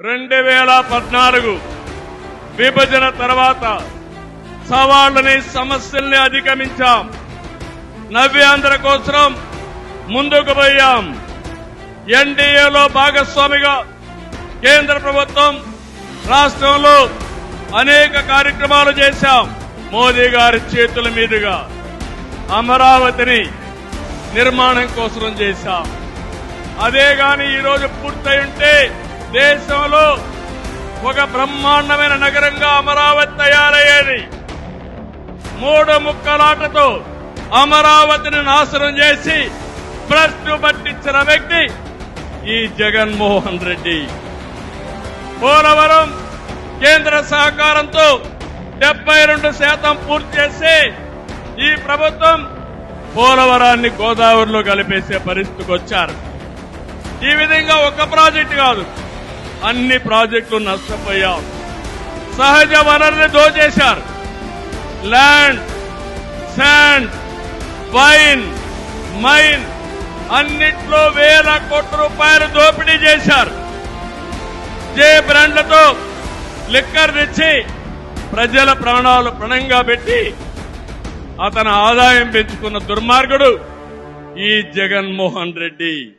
రెండు వేల పద్నాలుగు విభజన తర్వాత సవాళ్ళని సమస్యల్ని అధిగమించాం. నవ్యాంధ్ర కోసం ముందుకు పోయాం. ఎన్డీఏలో భాగస్వామిగా కేంద్ర ప్రభుత్వం రాష్ట్రంలో అనేక కార్యక్రమాలు చేశాం. మోదీ గారి చేతుల మీదుగా అమరావతిని నిర్మాణం కోసం చేశాం. అదే గాని ఈరోజు పూర్తయి ఉంటే దేశంలో ఒక బ్రహ్మాండమైన నగరంగా అమరావతి తయారయ్యేది. మూడు ముక్కలాటతో అమరావతిని నాశనం చేసి ప్రశ్న పట్టించిన వ్యక్తి ఈ జగన్మోహన్ రెడ్డి. పోలవరం కేంద్ర సహకారంతో డెబ్బై రెండు శాతం పూర్తి చేసి ఈ ప్రభుత్వం పోలవరాన్ని గోదావరిలో కలిపేసే పరిస్థితికి వచ్చారు. ఈ విధంగా ఒక ప్రాజెక్టు కాదు అన్ని ప్రాజెక్టులు నష్టపోయాం. సహజ వనరులు దోచేశారు. ల్యాండ్ శాండ్ వైన్ మైన్ అన్నిట్లో వేల కోట్ల రూపాయలు దోపిడీ చేశారు. జే బ్రాండ్లతో లిక్కర్ తెచ్చి ప్రజల ప్రాణాలు పణంగా పెట్టి అతని ఆదాయం పెంచుకున్న దుర్మార్గుడు ఈ జగన్మోహన్ రెడ్డి.